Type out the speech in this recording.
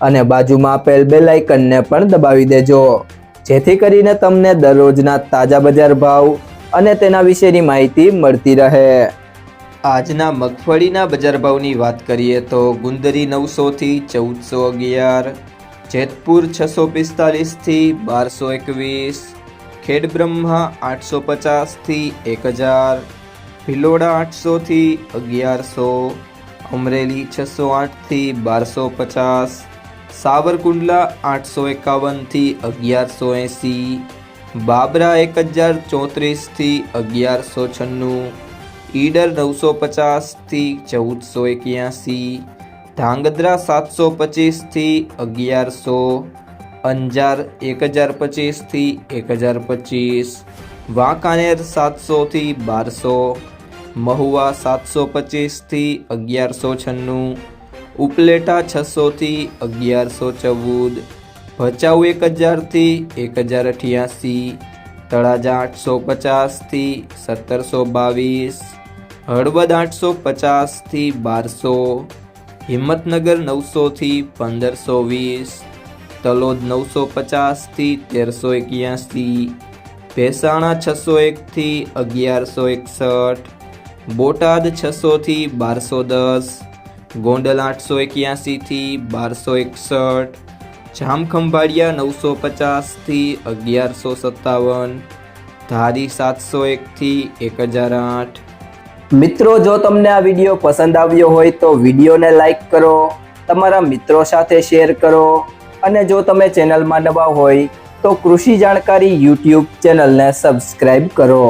અને બાજુમાં આપેલ બે લાઇકનને પણ દબાવી દેજો. જેથી કરીને તમને દરરોજના તાજા બજાર ભાવ અને તેના વિશેની માહિતી મળતી રહે. આજના મગફળીના બજાર ભાવની વાત કરીએ તો ગુંદરી નવસોથી ચૌદસો અગિયાર, જેતપુર છસો પિસ્તાલીસથી બારસો એકવીસ ખેડબ્રહ્મા આઠસો પચાસથી એક હજાર, ભિલોડા આઠસોથી અગિયારસો, અમરેલી છસો આઠથી બારસો પચાસ સાવરકુંડલા આઠસો એકાવનથી અગિયારસો એંસી, બાબરા એક હજાર ચોત્રીસથી અગિયારસો છન્નું, ઈડર નવસો પચાસથી ચૌદસો એક્યાસી, ધાંગધ્રા સાતસો પચીસથી અગિયારસો, અંજાર એક હજાર પચીસથી એક હજાર પચીસ, વાંકાનેર સાતસોથી બારસો, મહુવા સાતસો પચીસથી અગિયારસો છન્નું ઉપલેટા છસોથી અગિયારસો ચૌદ, ભચાઉ એક હજારથી એક હજાર અઠ્યાસી તળાજા આઠસો પચાસથી સત્તરસો બાવીસ, હળવદ આઠસો પચાસથી બારસો, હિંમતનગર નવસોથી પંદરસો વીસ, તલોદ નવસો પચાસથી તેરસો એક્યાસી, ભેસાણા છસો એકથી અગિયારસો એકસઠ, બોટાદ છસોથી બારસો દસ ગોંડલ આઠસો એક્યાસીથી બારસો એકસઠ, જામખંભાળિયા નવસો પચાસથી અગિયારસો સત્તાવન, ધારી સાતસો એકથી એક હજાર આઠ. મિત્રો, જો તમને આ વીડિયો પસંદ આવ્યો હોય તો વિડીયોને લાઈક કરો, તમારા મિત્રો સાથે શેર કરો અને જો તમે ચેનલમાં નવા હોય તો કૃષિ જાણકારી યુટ્યુબ ચેનલને સબસ્ક્રાઈબ કરો.